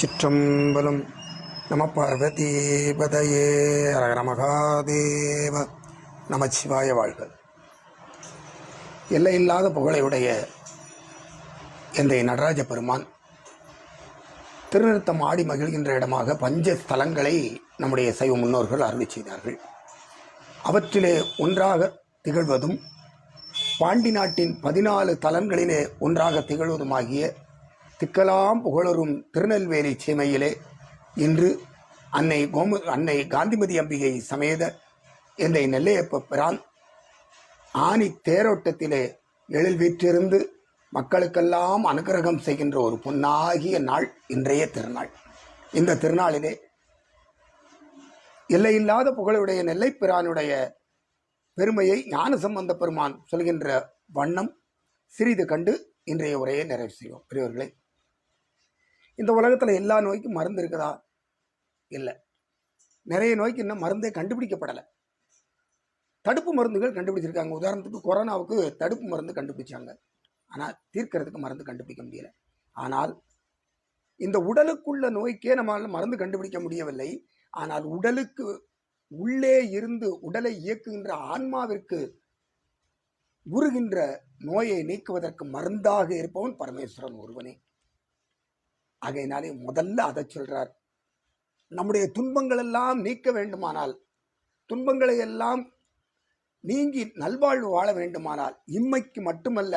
சிற்றம்பலம் நம பார்வதீபதையே. அரகர மகாதேவ நம சிவாய வாழ்க. எல்லையில்லாத புகழையுடைய எந்தை நடராஜ பெருமான் திருநிறுத்தம் ஆடி மகிழ்கின்ற இடமாக பஞ்ச ஸ்தலங்களை நம்முடைய சைவ முன்னோர்கள் அருளி செய்தார்கள். அவற்றிலே ஒன்றாக திகழ்வதும் பாண்டி நாட்டின் பதினாலு தலங்களிலே ஒன்றாக திகழ்வதுமாகிய திக்கலாம் புகழரும் திருநெல்வேலி சீமையிலே. இன்று அன்னை கோமு அன்னை காந்திமதி அம்பிகை சமேத எந்தை நெல்லையப்ப பிரான் ஆணி தேரோட்டத்திலே எழில் வீற்றிருந்து மக்களுக்கெல்லாம் அனுகிரகம் செய்கின்ற ஒரு பொன்னாகிய நாள் இன்றைய திருநாள். இந்த திருநாளிலே எல்லையில்லாத புகழுடைய நெல்லைப்பிரானுடைய பெருமையை ஞான சம்பந்த பெருமான் சொல்கின்ற வண்ணம் சிறிது கண்டு இன்றைய உரையை நிறைவு செய்வோம். பெரியவர்களே இந்த உலகத்தில் எல்லா நோய்க்கும் மருந்து இருக்குதா? இல்லை. நிறைய நோய்க்கு இன்னும் மருந்தே கண்டுபிடிக்கப்படலை. தடுப்பு மருந்துகள் கண்டுபிடிச்சிருக்காங்க. உதாரணத்துக்கு கொரோனாவுக்கு தடுப்பு மருந்து கண்டுபிடிச்சாங்க. ஆனால் தீர்க்கிறதுக்கு மருந்து கண்டுபிடிக்க முடியல. ஆனால் இந்த உடலுக்குள்ள நோய்க்கே நம்மளால மருந்து கண்டுபிடிக்க முடியவில்லை. ஆனால் உடலுக்கு உள்ளே இருந்து உடலை இயக்குகின்ற ஆன்மாவிற்கு உருகின்ற நோயை நீக்குவதற்கு மருந்தாக இருப்பவன் பரமேஸ்வரன் ஒருவனே. ஆகையினாலே முதல்ல அதை சொல்றார். நம்முடைய துன்பங்கள் எல்லாம் நீக்க வேண்டுமானால் துன்பங்களை எல்லாம் நீங்கி நல்வாழ்வு வாழ வேண்டுமானால் இம்மைக்கு மட்டுமல்ல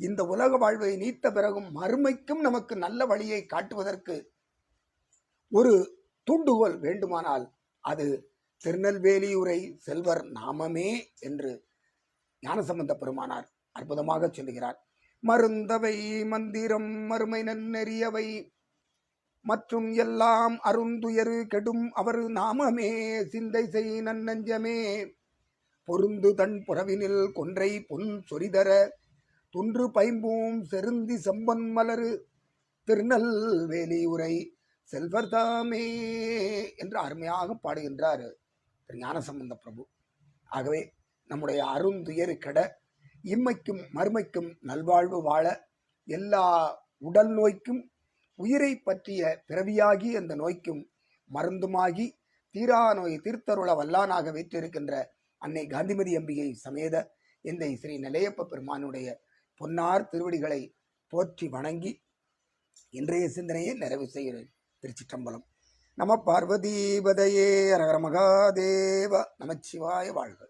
இந்த உலக வாழ்வை நீத்த பிறகும் மறுமைக்கும் நமக்கு நல்ல வழியை காட்டுவதற்கு ஒரு தூண்டுகோல் வேண்டுமானால் அது திருநெல்வேலியுரை செல்வர் நாமமே என்று ஞானசம்பந்த பெருமானார் அற்புதமாக சொல்லுகிறார். மருந்தவை மந்திரம் மறுமை நன்னெறியவை மற்றும் எல்லாம் அருந்துயரு கெடும் அவர் நாமமே சிந்தை செய் நன்னஞ்சமே. பொருந்து தன் புறவினில் கொன்றை பொன் சொரிதர துன்று பைம்பூம் செருந்தி செம்பன் மலரு திருநெல்வேலி உரை செல்வர் தாமே என்று அருமையாக பாடுகின்றார் திரு ஞானசம்பந்த பிரபு. ஆகவே நம்முடைய அருந்துயரு கெட இம்மைக்கும் மறுமைக்கும் நல்வாழ்வு வாழ எல்லா உடல் நோய்க்கும் உயிரை பற்றிய பிறவியாகி அந்த நோய்க்கும் மருந்துமாகி தீரா நோய் தீர்த்தருள வல்லானாக வைத்திருக்கின்ற அன்னை காந்திமதி அம்பிகை சமேத இந்த ஸ்ரீ நிலையப்ப பெருமானுடைய பொன்னார் திருவடிகளை போற்றி வணங்கி இன்றைய சிந்தனையை நிறைவு செய்கிறேன். திருச்சிற்றம்பலம். நம பார்வதீபதையே அரகர மகாதேவ நமச்சிவாய வாழ்க.